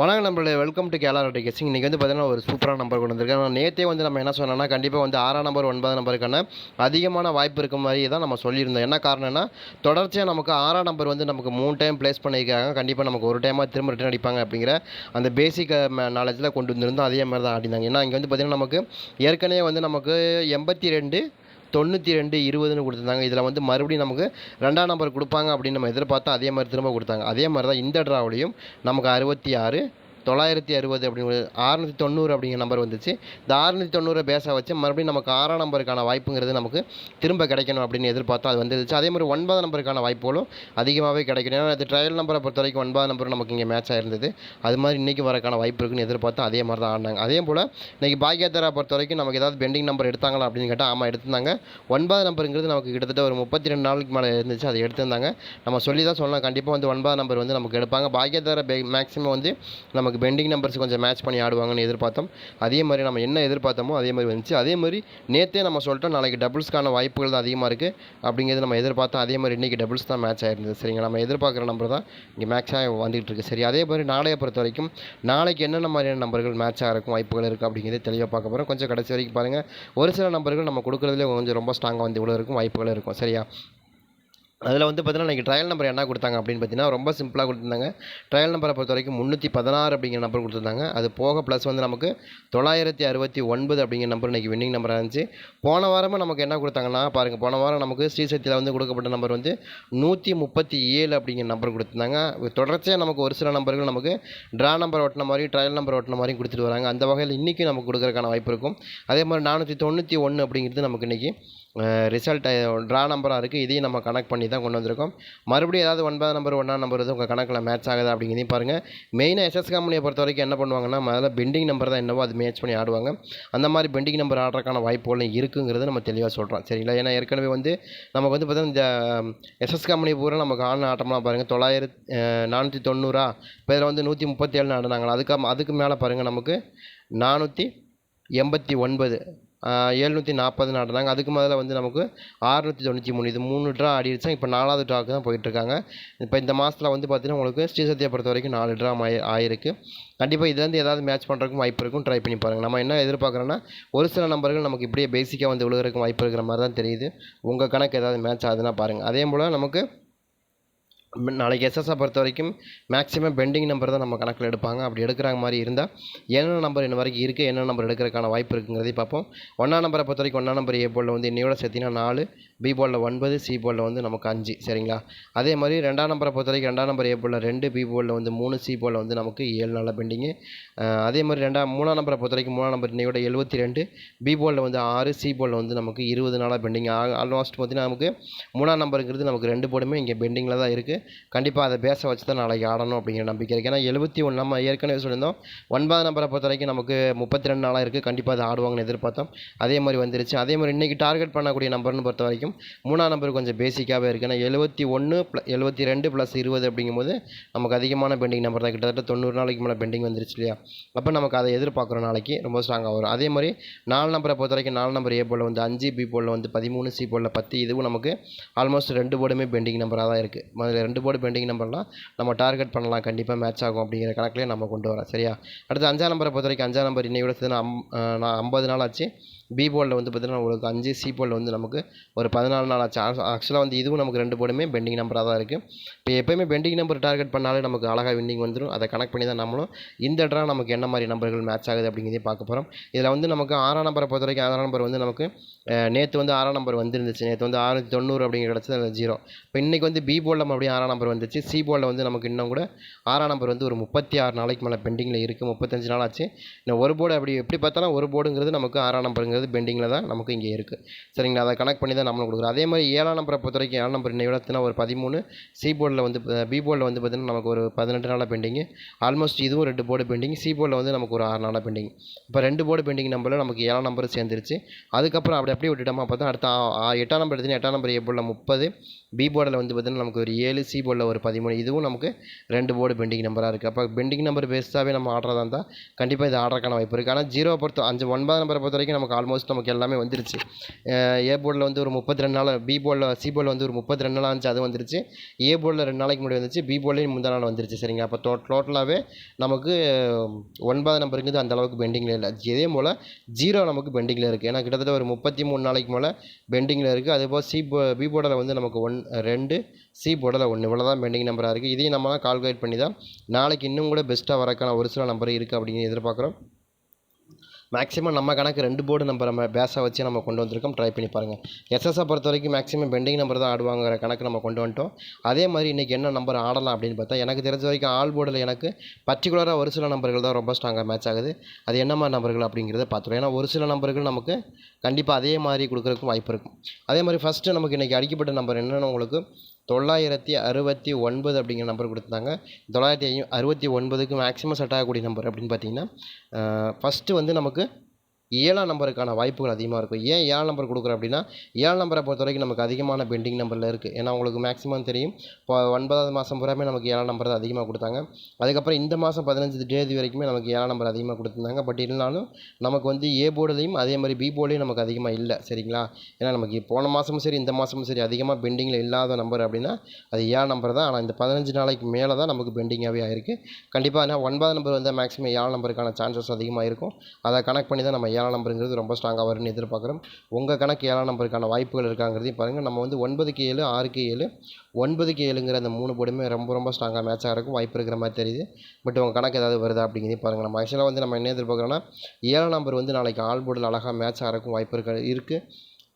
வணக்கம் நம்மளுடைய welcome to கேலாரட்டி கெஸ்டிங் இன்றைக்கி வந்து பார்த்தீங்கன்னா ஒரு சூப்பரான நம்பர் கொண்டு வந்திருக்கேன் நான் நேற்றே வந்து நம்ம என்ன சொன்னோம்னா கண்டிப்பாக வந்து ஆறாம் நம்பர் ஒன்பதாம் நம்பருக்கான அதிகமான வாய்ப்பு இருக்க மாதிரி தான் நம்ம சொல்லியிருந்தோம். என்ன காரணம்னா தொடர்ச்சியாக நமக்கு ஆறாம் நம்பர் வந்து நமக்கு மூணு டைம் ப்ளேஸ் பண்ணியிருக்காங்க. கண்டிப்பாக நமக்கு ஒரு டைமாக திரும்ப ரிட்டர்ன் அடிப்பாங்க அப்படிங்கிற அந்த பேசிக் நாலேஜில் கொண்டு வந்திருந்தோம். அதே மாதிரி தான் ஆடினாங்க. ஏன்னா இங்கே வந்து பார்த்திங்கன்னா நமக்கு ஏற்கனவே வந்து நமக்கு எண்பத்தி ரெண்டு தொண்ணூற்றி ரெண்டு இருபதுன்னு கொடுத்துருந்தாங்க. இதில் வந்து மறுபடியும் நமக்கு ரெண்டாம் நம்பர் கொடுப்பாங்க அப்படின்னு நம்ம எதிர்பார்த்தோம் அதே மாதிரி திரும்ப கொடுத்தாங்க. அதே மாதிரி தான் இந்த ட்ராவிலையும் நமக்கு அறுபத்தி ஆறு தொள்ளாயிரத்தி அறுபது அப்படிங்கிற ஆறுநூற்றி தொண்ணூறு அப்படிங்கிற நம்பர் வந்துச்சு. இந்த ஆறுநூற்றி தொண்ணூறை பேஸாக வச்சு மறுபடியும் நமக்கு ஆறாம் நம்பருக்கான வாய்ப்புங்கிறது நமக்கு திரும்ப கிடைக்கணும் அப்படின்னு எதிர்பார்த்தா அது வந்துருச்சு அதே மாதிரி ஒன்பதாம் நம்பருக்கான வாய்ப்புகளும் அதிகமாகவே கிடைக்கணும். ஏன்னா அது ட்ரையல் நம்பரை பொறுத்த வரைக்கும் ஒன்பதாம் நம்பரும் நமக்கு இங்கே மேட்ச் ஆயிருந்தது. அது மாதிரி இன்றைக்கி வரக்கான வாய்ப்பு இருக்குன்னு எதிர்பார்த்தோம் அதே மாதிரி தான் ஆடினாங்க அதே போல் இன்றைக்கி பாக்கியதாரா பொறுத்த வரைக்கும் நமக்கு ஏதாவது பெண்டிங் நம்பர் எடுத்தாங்களா அப்படின்னு கேட்டால் ஆமாம் எடுத்திருந்தாங்க. ஒன்பது நம்பருங்கிறது நமக்கு கிட்டத்தட்ட ஒரு முப்பத்தி ரெண்டு நாளுக்கு மேலே இருந்துச்சு. அதை எடுத்திருந்தாங்க. நம்ம சொல்லி தான் சொல்லலாம். கண்டிப்பாக வந்து ஒன்பதாம் நம்பர் வந்து நமக்கு எடுப்பாங்க. பாக்கியத்தர மேக்ஸிமம் வந்து நமக்கு பெண்டிங் நம்பர்ஸ் கொஞ்சம் மேட்ச் பண்ணி ஆடுவாங்கன்னு எதிர்பார்த்தோம். அதே மாதிரி நம்ம என்ன எதிர்பார்த்தோமோ அதே மாதிரி வந்துச்சு. அதே மாதிரி நேற்றே நம்ம சொல்லிட்டோம் நாளைக்கு டபுள்ஸ்க்கான வாய்ப்புகள் தான் அதிகமாக இருக்குது அப்படிங்கிறது நம்ம எதிர்பார்த்தோம். அதே மாதிரி இன்றைக்கி டபுள்ஸ் தான் மேட்ச் ஆயிருந்தது. சரிங்களா? நம்ம எதிர்பார்க்குற நம்பர் தான் இங்கே மேட்சாக வந்துகிட்டு இருக்குது சரி அதே மாதிரி நாளைய பொறுத்த வரைக்கும் நாளைக்கு என்னென்ன மாதிரியான நம்பர்கள் மேட்சாக இருக்கும் வாய்ப்புகள் இருக்குது அப்படிங்கிறது தெளிவாக பார்க்க போகிறோம் கொஞ்சம் கடைசி வரைக்கும் பாருங்கள் ஒரு சில நம்பர்கள் நம்ம கொடுக்குறதுலேயே கொஞ்சம் ரொம்ப ஸ்ட்ராங்காக வந்து இவ்வளோ இருக்கும். வாய்ப்புகள் இருக்கும். சரியா? அதில் வந்து பார்த்தீங்கன்னா இன்றைக்கி ட்ரையல் நம்பர் என்ன கொடுத்தாங்க அப்படின்னு பார்த்தீங்கன்னா ரொம்ப சிம்பிளாக கொடுத்துருந்தாங்க. ட்ரையல் நம்பரை பொறுத்த வரைக்கும் முந்நூற்றி பதினாறு அப்படிங்கிற நம்பர் கொடுத்துருந்தாங்க. அது போக ப்ளஸ் வந்து நமக்கு தொள்ளாயிரத்தி அறுபத்தி ஒன்பது அப்படிங்கிற நம்பர் இன்றைக்கி வின்னிங் நம்பராக இருந்துச்சு. போன வாரமாக நமக்கு என்ன கொடுத்தாங்கன்னா பாருங்கள் போன வாரம் நமக்கு ஸ்ரீசக்தியில் வந்து கொடுக்கப்பட்ட நம்பர் வந்து நூற்றி முப்பத்தி ஏழு அப்படிங்கிற நம்பர் கொடுத்துருந்தாங்க. தொடர்ச்சியாக நமக்கு ஒரு சில நம்பர்கள் நமக்கு ட்ரா நம்பர் ஓட்டின மாதிரி ட்ரையல் நம்பர் ஓட்டின மாதிரி கொடுத்துட்டு வராங்க. அந்த வகையில் இன்றைக்கி நமக்கு கொடுக்குறதுக்கான வாய்ப்பு இருக்கும். அதே மாதிரி நானூற்றி தொண்ணூற்றி ஒன்று அப்படிங்கிறது நமக்கு இன்றைக்கி ரிசல்ட் ட்ரா நம்பராக இருக்குது இதையும் நம்ம கனெக்ட் பண்ணி தான் கொண்டு வந்திருக்கோம். மறுபடியும் ஏதாவது ஒன்பதாம் நம்பர் ஒன்றாம் நம்பர் வந்து உங்கள் கணக்கில் மேட்ச் ஆகுதா அப்படிங்கிறதையும் பாருங்கள் மெயினாக எஸ்எஸ் கம்பெனியை பொறுத்த வரைக்கும் என்ன பண்ணுவாங்கன்னா முதல்ல பெண்டிங் நம்பர் தான் என்னவோ அது மேட்ச் பண்ணி ஆடுவாங்க. அந்த மாதிரி பெண்டிங் நம்பர் ஆடுறதுக்கான வாய்ப்புகளும் இருக்குங்கிறது நம்ம தெளிவாக சொல்கிறோம் சரிங்களா? ஏன்னா ஏற்கனவே வந்து நமக்கு வந்து பார்த்தீங்கன்னா இந்த எஸ்எஸ் கம்பெனி பூரா நமக்கு ஆன ஆட்டம்லாம் பாருங்கள் தொள்ளாயிரத்து நானூற்றி தொண்ணூறா? இப்போ இதில் வந்து நூற்றி முப்பத்தேழு ஆடினாங்களா? அதுக்கு அதுக்கு மேலே பாருங்கள் நமக்கு நானூற்றி எண்பத்தி ஒன்பது. ஏழ்நூற்றி நாற்பது ஆடினாங்க அதுக்கு முதல்ல வந்து நமக்கு ஆறுநூற்றி தொண்ணூற்றி மூணு. இது மூணு ட்ரா ஆடிடுச்சு இப்போ நாலாவது ட்ராக்கு தான் போயிட்டுருக்காங்க. இப்போ இந்த மாதத்தில் வந்து பார்த்திங்கன்னா உங்களுக்கு ஸ்ரீசத்தியை பொறுத்த வரைக்கும் நாலு ட்ரா ஆயி ஆயிருக்கு. கண்டிப்பாக இதுலேருந்து ஏதாவது மேட்ச் பண்ணுறதுக்கும் வாய்ப்பு இருக்கும். ட்ரை பண்ணி பாருங்கள் நம்ம என்ன எதிர்பார்க்குறோன்னா ஒரு சில நம்பர்கள் நமக்கு இப்படியே பேசிக்காக வந்து விழுகிறதுக்கும் வாய்ப்பு இருக்கிற மாதிரி தான் தெரியுது. உங்கள் கணக்கு ஏதாவது மேட்ச் ஆகுதுன்னா பாருங்கள் அதே போல் நமக்கு நாளைக்கு எஸ்எஸ்ஸை பொறுத்த வரைக்கும் மேக்ஸிமம் பெண்டிங் நம்பர் தான் நம்ம கணக்கில் எடுப்பாங்க. அப்படி எடுக்கிற மாதிரி இருந்தால் என்னென்ன நம்பர் இன்ன வரைக்கும் இருக்குது என்னென்ன நம்பர் எடுக்கிறதுக்கான வாய்ப்பு இருக்குங்கிறதையும் பார்ப்போம். ஒன்றாம் நம்பரை பொறுத்த வரைக்கும் ஒன்றாம் நம்பர் ஏ போலில் வந்து இன்னையோட சேர்த்திங்கன்னா நாலு பி போலில் ஒன்பது சி போலில் வந்து நமக்கு அஞ்சு. சரிங்களா? அதே மாதிரி ரெண்டாம் நம்பரை பொறுத்த வரைக்கும் ரெண்டாம் நம்பர் ஏ போலில் ரெண்டு பி போலில் வந்து மூணு சி போலில் வந்து நமக்கு ஏழு நாளில் பெண்டிங்கு அதே மாதிரி ரெண்டாம் மூணாம் நம்பரை பொறுத்த வரைக்கும் மூணாம் நம்பர் இன்னையோட எழுபத்தி ரெண்டு பி போலில் வந்து ஆறு சி போலில் வந்து நமக்கு இருபது நாளாக பெண்டிங் ஆல்மோஸ்ட் பார்த்திங்கன்னா நமக்கு மூணாம் நம்பருங்கிறது நமக்கு ரெண்டு போர்டுமே இங்கே பெண்டிங்கில் தான் இருக்குது கண்டிப்பாக அதை பேச வச்சு தான் நாளைக்கு ஆடணும் அப்படிங்கிற நம்பிக்கை இருக்குது ஏன்னா எழுபத்தி ஒன்று நம்ம ஏற்கனவே சொல்லியிருந்தோம். ஒன்பது நம்பரை பொறுத்த வரைக்கும் நமக்கு முப்பத்தி ரெண்டு நாளாக இருக்குது கண்டிப்பாக அதை ஆடுவாங்கன்னு எதிர்பார்த்தோம். அதே மாதிரி வந்துருச்சு. அதே மாதிரி இன்றைக்கி டார்கெட் பண்ணக்கூடிய நம்பர்னு பொறுத்த வரைக்கும் மூணாம் நம்பர் கொஞ்சம் பேசிக்காகவே இருக்குது ஏன்னா எழுபத்தி ஒன்று ப்ள எழுபத்தி ரெண்டு ப்ளஸ் இருபது அப்படிங்கும்போது நமக்கு அதிகமான பெண்டிங் நம்பர் தான். கிட்டத்தட்ட தொண்ணூறு நாளைக்கு மேலே பெண்டிங் வந்துருச்சு இல்லையா? அப்போ நமக்கு அதை எதிர்பார்க்குறோம் நாளைக்கு. ரொம்ப ஸ்ட்ராங்காக வரும். அதே மாதிரி நாலு நம்பரை பொறுத்த வரைக்கும் நாலு நம்பர் ஏ போல் வந்து அஞ்சு பி போல் வந்து பதிமூணு சி போல் பத்து இதுவும் நமக்கு ஆல்மோஸ்ட் ரெண்டு போர்டுமே பெண்டிங் நம்பராக தான் இருக்குது முதல்ல ரெண்டு போர்டு பெண்டிங் நம்பர்லாம் நம்ம டார்கெட் பண்ணலாம். கண்டிப்பாக மேட்ச் ஆகும் அப்படிங்கிற கணக்குலேயே நம்ம கொண்டு வரோம். சரியா? அடுத்து அஞ்சாம் நம்பரை பொறுத்த வரைக்கும் அஞ்சாம் நம்பர் இன்னை விட அம் நான் ஐம்பது நாள் ஆச்சு. பி போர்டில் வந்து பார்த்திங்கன்னா உங்களுக்கு அஞ்சு சி போர்டில் வந்து நமக்கு ஒரு பதினாலு நாள் ஆச்சு. ஆக்சுவலாக வந்து இதுவும் நமக்கு ரெண்டு போர்டுமே பெண்டிங் நம்பராக தான் இருக்குது இப்போ எப்போயுமே பெண்டிங் நம்பர் டார்கெட் பண்ணாலே நமக்கு அழகாக வின்னிங் வந்துடும் அதை கனெக்ட் பண்ணி தான் நம்மளும் இந்த ட்ரா நமக்கு என்ன மாதிரி நம்பர்கள் மேட்ச் ஆகுது அப்படிங்கிறதையும் பார்க்க போகிறோம் இதில் வந்து நமக்கு ஆறாம் நம்பரை பொறுத்த வரைக்கும் ஆறாம் நம்பர் வந்து நமக்கு நேற்று வந்து ஆறாம் நம்பர் வந்துருந்துச்சு. நேற்று வந்து ஆறுநூற்றி தொண்ணூறு அப்படிங்கிற கிடச்சது அது ஜீரோ இப்போ இன்றைக்கி வந்து பி போர்டில் மறுபடியும் ஆறாம் நம்பர் வந்துச்சு. சி போர்டில் வந்து நமக்கு இன்னும் கூட ஆறாம் நம்பர் வந்து ஒரு முப்பத்தி ஆறு நாளைக்கு மேலே பெண்டிங்கில் இருக்குது முப்பத்தஞ்சு நாள் ஆச்சு. இன்னும் ஒரு போர்டு அப்படி எப்படி பார்த்தாலும் ஒரு போர்டுங்கிறது நமக்கு ஆறாம் நம்பருங்கிறது பெண்டிங்கில் தான் நமக்கு இங்கே இருக்குது சரிங்களா? அதை கனெக்ட் பண்ணி தான் நம்மளும் கொடுக்குறோம். அதே மாதிரி ஏழாம் நம்பரை பொறுத்த வரைக்கும் ஏழாம் நம்பர் இன்னைக்கு விடத்துனா ஒரு பதிமூணு. சி போர்டில் வந்து பி போர்டில் வந்து பார்த்திங்கன்னா நமக்கு ஒரு பதினெட்டு நாளாக பெண்டிங்கு ஆல்மோஸ்ட் இதுவும் ரெண்டு போர்டு பெண்டிங் சி போர்டில் வந்து நமக்கு ஒரு ஆறு நாளாக பெண்டிங் இப்போ ரெண்டு போர்டு பெண்டிங் நம்பரில் நமக்கு ஏழாம் நம்பர் சேர்ந்துருச்சு. அதுக்கப்புறம் அப்படி அப்படியே விட்டுட்டோமா பார்த்தா அடுத்த எட்டாம் நம்பர் எடுத்தீங்கன்னா எட்டாம் நம்பர் ஏ போர்டில் முப்பது. பி போர்டில் வந்து பார்த்திங்கன்னா நமக்கு ஒரு ஏழு சி போர்டில் ஒரு பதிமூணு. இதுவும் நமக்கு ரெண்டு போர்டு பெண்டிங் நம்பராக இருக்குது அப்போ பெண்டிங் நம்பர் பேஸ்டாகவே நம்ம ஆடுறதா இருந்தால் கண்டிப்பாக இது ஆடுறதுக்கான வாய்ப்பு இருக்குது ஆனால் ஜீரோ பொறுத்த அஞ்சு ஒன்பது நம்பரை பொறுத்த வரைக்கும் நமக்கு ஆல்மோஸ்ட் நமக்கு எல்லாமே வந்துருச்சு. ஏ போர்டில் வந்து ஒரு முப்பத்தி ரெண்டு நாள் பி போர்டில் சி போர்டில் வந்து ஒரு முப்பத்தி ரெண்டு நாள் இருந்துச்சு அது வந்துருச்சு. ஏ போர்டில் ரெண்டு நாளைக்கு முன்னாடி வந்துச்சு பி போர்ட்லேயும் முந்தா நாள் வந்துருச்சு. சரிங்க. அப்போ டோ டோட்டலாகவே நமக்கு ஒன்பது நம்பருங்கிறது அந்த அளவுக்கு பெண்டிங்கில் இல்லை. இதே போல் ஜீரோ நமக்கு பெண்டிங்கில் இருக்குது ஏன்னா கிட்டத்தட்ட ஒரு முப்பத்தி மூணு நாளைக்கு மேலே பெண்டிங்கில் இருக்குது அதுபோல் சி போ பி போர்டில் வந்து நமக்கு ஒன் ரெண்டு சி போர்டில் ஒன்று. இவ்வளோ தான் பெண்டிங் நம்பராக இருக்குது இதையும் நம்ம கால்குலேட் பண்ணி தான் நாளைக்கு இன்னும் கூட பெஸ்ட்டாக வரக்கான ஒரு சில நம்பர் இருக்குது அப்படின்னு எதிர்பார்க்குறோம். மேக்ஸிமம் நம்ம கணக்கு ரெண்டு போர்டு நம்பர் நம்ம பேஸாக வச்சு நம்ம கொண்டு வந்திருக்கோம். ட்ரை பண்ணி பாருங்கள் எஸ்எஸ்ஸை பொறுத்த வரைக்கும் மேக்ஸிமம் பெண்டிங் நம்பர் தான் ஆடுவாங்கிற கணக்கு நம்ம கொண்டு வந்துட்டோம். அதே மாதிரி இன்றைக்கி என்ன நம்பர் ஆடலாம் அப்படின்னு பார்த்தா எனக்கு தெரிஞ்ச வரைக்கும் ஆல் போர்டில் எனக்கு பர்டிகுலராக ஒரு சில நம்பர்கள் தான் ரொம்ப ஸ்ட்ராங்காக மேட்ச் ஆகுது. அது என்ன மாதிரி நம்பர்கள் அப்படிங்கிறத பார்த்துருவோம். ஏன்னா ஒரு சில நம்பர்கள் நமக்கு கண்டிப்பாக அதே மாதிரி கொடுக்குறதுக்கும் வாய்ப்பு இருக்கும். அதே மாதிரி ஃபஸ்ட்டு நமக்கு இன்றைக்கி அடிக்கப்பட்ட நம்பர் என்னென்னு உங்களுக்கு தொள்ளாயிரத்தி அறுபத்தி ஒன்பது அப்படிங்கிற நம்பர் கொடுத்துருந்தாங்க. தொள்ளாயிரத்தி ஐ அறுபத்தி ஒன்பதுக்கு மேக்ஸிமம் செட் ஆகக்கூடிய நம்பர் அப்படின்னு பார்த்தீங்கன்னா ஃபஸ்ட்டு வந்து நமக்கு ஏழாம் நம்பருக்கான வாய்ப்புகள் அதிகமாக இருக்கும். ஏன் ஏழாம் நம்பர் கொடுக்குறோம் அப்படின்னா ஏழாம் நம்பரை பொறுத்த வரைக்கும் நமக்கு அதிகமான பெண்டிங் நம்பரில் இருக்குது ஏன்னா உங்களுக்கு மேக்ஸிமம் தெரியும். இப்போ ஒன்பதாவது மாதம் பூராமே நமக்கு ஏழாம் நம்பர் தான் அதிகமாக கொடுத்தாங்க. அதுக்கப்புறம் இந்த மாதம் பதினஞ்சு தேதி வரைக்குமே நமக்கு ஏழாம் நம்பர் அதிகமாக கொடுத்துருந்தாங்க. பட் இருந்தாலும் நமக்கு வந்து ஏ போர்டுலையும் அதே மாதிரி பி போர்டுலையும் நமக்கு அதிகமாக இல்லை. சரிங்களா? ஏன்னா நமக்கு போன மாதமும் சரி இந்த மாதமும் சரி அதிகமாக பெண்டிங்கில் இல்லாத நம்பர் அப்படின்னா அது ஏழாம் நம்பர் தான். ஆனால் இந்த பதினஞ்சு நாளைக்கு மேலே தான் நமக்கு பெண்டிங்காகவே ஆயிருக்கு. கண்டிப்பாக ஏன்னா ஒன்பதாம் நம்பர் வந்து மேக்ஸிமம் ஏழாம் நம்பருக்கான சான்சஸ் அதிகமாக இருக்கும். அதை கனெக்ட் பண்ணி தான் நம்ம ஏழாம் நம்பருங்கிறது ரொம்ப ஸ்ட்ராங்காக வரும்னு எதிர்பார்க்குறோம். உங்கள் கணக்கு ஏழாம் நம்பருக்கான வாய்ப்புகள் இருக்காங்கிறதையும் பாருங்கள் நம்ம வந்து ஒன்பதுக்கு ஏழு ஆறுக்கு ஏழு ஒன்பதுக்கு ஏழுங்கிற அந்த மூணு போர்டுமே ரொம்ப ரொம்ப ஸ்ட்ராங்காக மேட்சாக இருக்கும். வாய்ப்பு இருக்கிற மாதிரி தெரியுது. பட் உங்கள் கணக்கு ஏதாவது வருதா அப்படிங்கிறதையும் பாருங்கள் நம்ம ஆக்சுவலாக வந்து நம்ம என்ன எதிர்பார்க்குறோன்னா ஏழாம் நம்பர் வந்து நாளைக்கு ஆல் போர்டில் அழகாக மேட்ச் ஆகிறக்கும் வாய்ப்பு இருக்க இருக்குது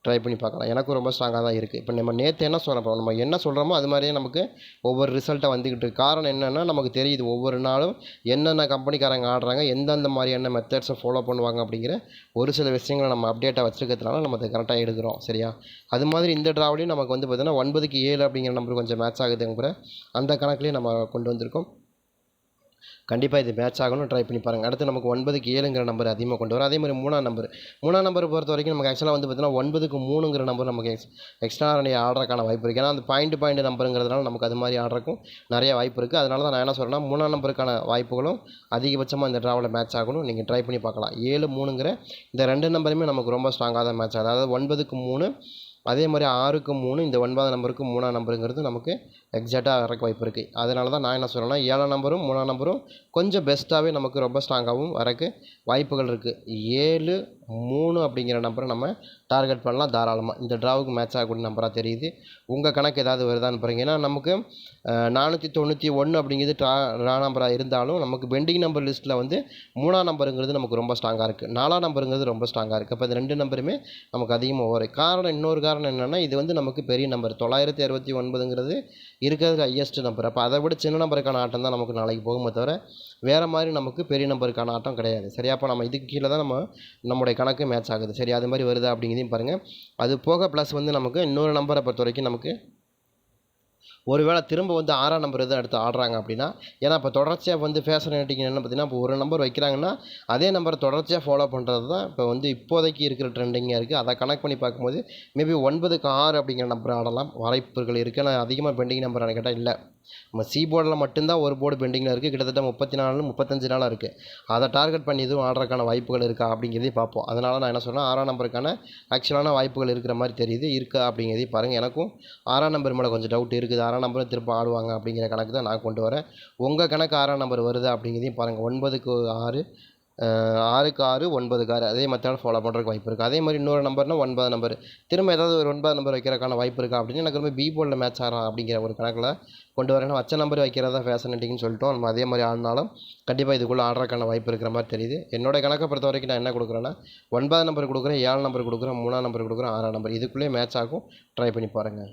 ட்ரை பண்ணி பார்க்கலாம். எனக்கும் ரொம்ப ஸ்ட்ராங்காக தான் இருக்குது இப்போ நம்ம நேற்று என்ன சொல்கிறோம் நம்ம என்ன சொல்கிறோமோ அது மாதிரியே நமக்கு ஒவ்வொரு ரிசல்ட்டாக வந்துக்கிட்டு இருக்கு. காரணம் என்னென்னா நமக்கு தெரியுது ஒவ்வொரு நாளும் என்னென்ன கம்பெனிக்காரங்க ஆடுறாங்க எந்தெந்த மாதிரியான மெத்தட்ஸை ஃபாலோ பண்ணுவாங்க அப்படிங்கிற ஒரு சில விஷயங்களை நம்ம அப்டேட்டாக வச்சுருக்கிறதுனால நம்ம அதை கரெக்டாக எடுக்கிறோம். சரியா? அது மாதிரி இந்த ட்ராவலையும் நமக்கு வந்து பார்த்திங்கன்னா ஒன்பதுக்கு ஏழு அப்படிங்கிற நம்பர் கொஞ்சம் மேட்ச் ஆகுதுங்கிற அந்த கணக்குலேயும் நம்ம கொண்டு வந்திருக்கோம். கண்டிப்பாக இது மேட்ச் ஆகணும் ட்ரை பண்ணி பாருங்கள் அடுத்து நமக்கு ஒன்பதுக்கு ஏழுங்கிற நம்பர் அதிகமாக கொண்டு வரும். அதே மாதிரி மூணாம் நம்பர் மூணாம் நம்பர் பொறுத்த வரைக்கும் நமக்கு ஆக்சுவலாக வந்து பார்த்தீங்கன்னா ஒன்பதுக்கு மூணுங்கிற நம்பர் நமக்கு எக்ஸ் எக்ஸ்ட்ரா நிறைய ஆடுறதுக்கான வாய்ப்பு இருக்குது ஏன்னா அந்த பாயிண்ட் பாயிண்ட் நம்பருங்கிறதுனால நமக்கு அது மாதிரி ஆடுறக்கும் நிறைய வாய்ப்பு இருக்குது அதனால தான் நான் என்ன சொல்கிறேன்னா மூணாம் நம்பருக்கான வாய்ப்புகளும் அதிகபட்சமாக இந்த ட்ராவலில் மேட்ச் ஆகணும். நீங்கள் ட்ரை பண்ணி பார்க்கலாம். ஏழு மூணுங்கிற இந்த ரெண்டு நம்பருமே நமக்கு ரொம்ப ஸ்ட்ராங்காக தான் மேட்ச் ஆகுது. அதாவது ஒன்பதுக்கு மூணு அதே மாதிரி ஆறுக்கு மூணு இந்த ஒன்பதாம் நம்பருக்கு மூணாம் நம்பருங்கிறது நமக்கு எக்ஸாக்டாக வரக்கு வாய்ப்பு இருக்குது அதனால தான் நான் என்ன சொல்கிறேன்னா ஏழாம் நம்பரும் மூணாம் நம்பரும் கொஞ்சம் பெஸ்ட்டாகவே நமக்கு ரொம்ப ஸ்ட்ராங்காகவும் வரக்கு வாய்ப்புகள் இருக்குது ஏழு மூணு அப்படிங்கிற நம்பரை நம்ம டார்கெட் பண்ணலாம் தாராளமாக இந்த ட்ராவுக்கு மேட்ச் ஆகக்கூடிய நம்பராக தெரியுது. உங்கள் கணக்கு ஏதாவது வருதான்னு பாருங்க. ஏன்னா நமக்கு நானூற்றி தொண்ணூற்றி ஒன்று அப்படிங்கிறது ட்ரா ட்ரா நம்பராக இருந்தாலும் நமக்கு பெண்டிங் நம்பர் லிஸ்ட்டில் வந்து மூணாம் நம்பருங்கிறது நமக்கு ரொம்ப ஸ்ட்ராங்காக இருக்குது நாலாம் நம்பருங்கிறது ரொம்ப ஸ்ட்ராங்காக இருக்குது அப்போ இந்த ரெண்டு நம்பருமே நமக்கு அதிகமாக வரும். காரணம் இன்னொரு காரணம் என்னென்னா இது வந்து நமக்கு பெரிய நம்பர் தொள்ளாயிரத்தி அறுபத்தி ஒன்பதுங்கிறது இருக்கிறது ஹையஸ்ட் நம்பர் அப்போ அதை விட சின்ன நம்பருக்கான ஆட்டம் தான் நமக்கு நாளைக்கு போகுமே தவிர வேறு மாதிரி நமக்கு பெரிய நம்பருக்கான ஆட்டம் கிடையாது. சரியா? அப்போ நம்ம இதுக்கு கீழே தான் நம்ம நம்முடைய கணக்கு மேட்ச் ஆகுது. சரி அது மாதிரி வருதா அப்படிங்கிறதையும் பாருங்கள் அது போக ப்ளஸ் வந்து நமக்கு இன்னொரு நம்பரை பொறுத்த வரைக்கும் நமக்கு ஒருவேளை திரும்ப வந்து ஆறாம் நம்பர் எதுவும் எடுத்து ஆடுறாங்க அப்படின்னா ஏன்னா இப்போ தொடர்ச்சியாக வந்து ஃபேஷன் ரேட்டிங் என்ன பார்த்தீங்கன்னா இப்போ ஒரு நம்பர் வைக்கிறாங்கன்னா அதே நம்பரை தொடர்ச்சியாக ஃபாலோ பண்ணுறது தான் இப்போ வந்து இப்போதைக்கு இருக்கிற ட்ரெண்டிங்காக இருக்குது அதை கனெக்ட் பண்ணி பார்க்கும்போது மேபி ஒன்பதுக்கு ஆறு அப்படிங்கிற நம்பர் ஆடலாம். வாய்ப்புகள் இருக்குது ஆனால் அதிகமாக பெண்டிங் நம்பர் கேட்டால் இல்லை. நம்ம சி போர்டில் மட்டும்தான் ஒரு போர்டு பெண்டிங்கில் இருக்குது. கிட்டத்தட்ட முப்பத்தி நாலு முப்பத்தஞ்சு நாளாக இருக்குது. அதை டார்கெட் பண்ணி எதுவும் ஆடுறதுக்கான வாய்ப்புகள் இருக்கா அப்படிங்கிறதையும் பார்ப்போம். அதனால் நான் என்ன சொன்னால் ஆறாம் நம்பருக்கான ஆக்சுவலான வாய்ப்புகள் இருக்கிற மாதிரி தெரியுது இருக்கா அப்படிங்கிறதையும் பாருங்கள் எனக்கும் ஆறாம் நம்பர் மேலே கொஞ்சம் டவுட் இருக்குது. ஆறாம் நம்பரும் திரும்ப ஆடுவாங்க அப்படிங்கிற கணக்கு தான் நான் கொண்டு வரேன். உங்கள் கணக்கு ஆறாம் நம்பர் வருதா அப்படிங்கிறதையும் பாருங்கள் ஒன்பதுக்கு ஆறு ஆறுக்கு ஆறு ஒன்பதுக்கு ஆறு அதே மெத்தட் ஃபாலோ பண்ணுறதுக்கு வாய்ப்பு இருக்குது அதே மாதிரி இன்னொரு நம்பர்னால் ஒன்பது நம்பர் திரும்ப ஏதாவது ஒரு ஒன்பது நம்பர் வைக்கிறதுக்கான வாய்ப்பு இருக்கா அப்படின்னு எனக்கு ரொம்ப பி போர்டில் மேட்ச் ஆகலாம் அப்படிங்கிற ஒரு கணக்கில் கொண்டு வரேன். வச்ச நம்பர் வைக்கிறதா ஃபேஷனேட்டிங்னு சொல்லிட்டோம். நம்ம அதே மாதிரி ஆடினாலும் கண்டிப்பாக இதுக்குள்ளே ஆடுறதுக்கான வாய்ப்பு இருக்கிற மாதிரி தெரியுது. என்னோட கணக்கை பொறுத்த வரைக்கும் நான் என்ன கொடுக்குறேன்னா ஒன்பது நம்பர் கொடுக்குறேன் ஏழு நம்பர் கொடுக்குறேன் மூணாம் நம்பர் கொடுக்குறேன் ஆறாம் நம்பர் இதுக்குள்ளேயே மேட்ச் ஆகும். ட்ரை பண்ணி பாருங்கள்